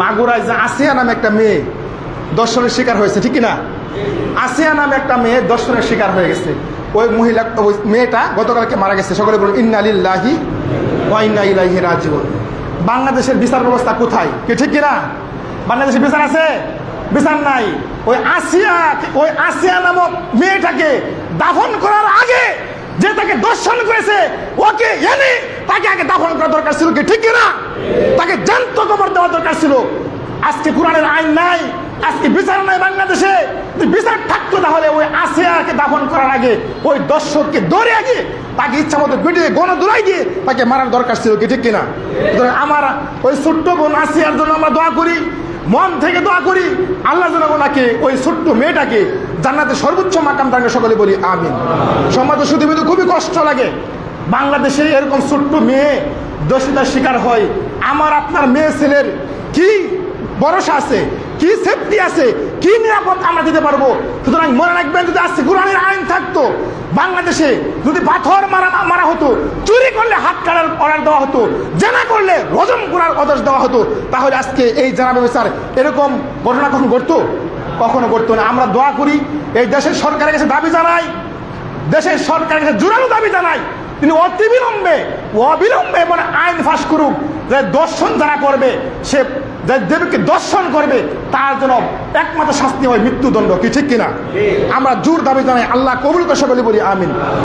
মাগুরায় যে আসিয়া নামে একটা মেয়ে দর্শনের শিকার হয়েছে, ঠিক না আসিয়া নামে একটা মেয়ে দর্শনের শিকার হয়ে গেছে। ওই মহিলা, ওই মেয়েটা গতকালকে মারা গেছে। সকলে বলুন, ইন্না লিল্লাহি ওয়া ইন্না ইলাইহি রাজিউন। বাংলাদেশের বিচার ব্যবস্থা কোথায়? কি ঠিক কিনা? বাংলাদেশে বিচার আছে? বিচার নাই। ওই আসিয়া ওই আসিয়া নামক মেয়েটাকে দাফন করার আগে যে তাকে দর্শন করেছে ওকে এনে তাকে আগে দাফন করা দরকার ছিল কি? ঠিক কিনা তাকে জ্যান্ত কবর দেওয়া দরকার ছিল। আজকে কোরআনের আইন নাই, আজকে বিচার নাই বাংলাদেশে। বিচার থাকতো তাহলে ওই আসিয়াকে দাফন করার আগে, ওই দর্শককে দৌড়ে আগে, তাকে ইচ্ছা মতো পিটিয়ে গণ দূরাই দিয়ে তাকে মারার দরকার ছিল কি? ঠিক কিনা আমার ওই ছোট্ট বোন আসিয়ার জন্য আমরা দোয়া করি, মন থেকে দোয়া করি, আল্লাহ যেন ওনাকে, ওই ছোট্ট মেয়েটাকে জান্নাতে সর্বোচ্চ মাকাম তাকে সকলে বলি আমিন। সমাজ শুধু খুবই কষ্ট লাগে। বাংলাদেশে এরকম ছোট্ট মেয়ে দোষিতার শিকার হয়। আমার আপনার মেয়ে ছেলের কি ভরসা আছে? কি সেফটি আছে? কি নিরাপদ আমরা দিতে পারব? সুতরাং মনে রাখবেন, যদি আজকে কোরআনের আইন থাকতো, বাংলাদেশে যদি পাথর মারা মারা হতো, চুরি করলে হাত কাটার অর্ডার দেওয়া হতো, জেনা করলে রজম করার আদেশ দেওয়া হতো, তাহলে আজকে এই জানা ব্যবস্থার এরকম ঘটনা কখন ঘটতো? কখনো ঘটতো না। আমরা দোয়া করি, এই দেশের সরকারের কাছে দাবি জানাই, দেশের সরকারের কাছে জোরালো দাবি জানাই তিনি অতিবিলম্বে অবিলম্বে মানে আইন ফাঁস করুক। যে দর্শন যারা করবে সে দেবীকে দর্শন করবে তার জন্য একমাত্র শাস্তি হয় মৃত্যুদণ্ড কি ঠিক কিনা? আমরা জোর দাবি জানাই আল্লাহ কবুল করে বলি বলি আমিন।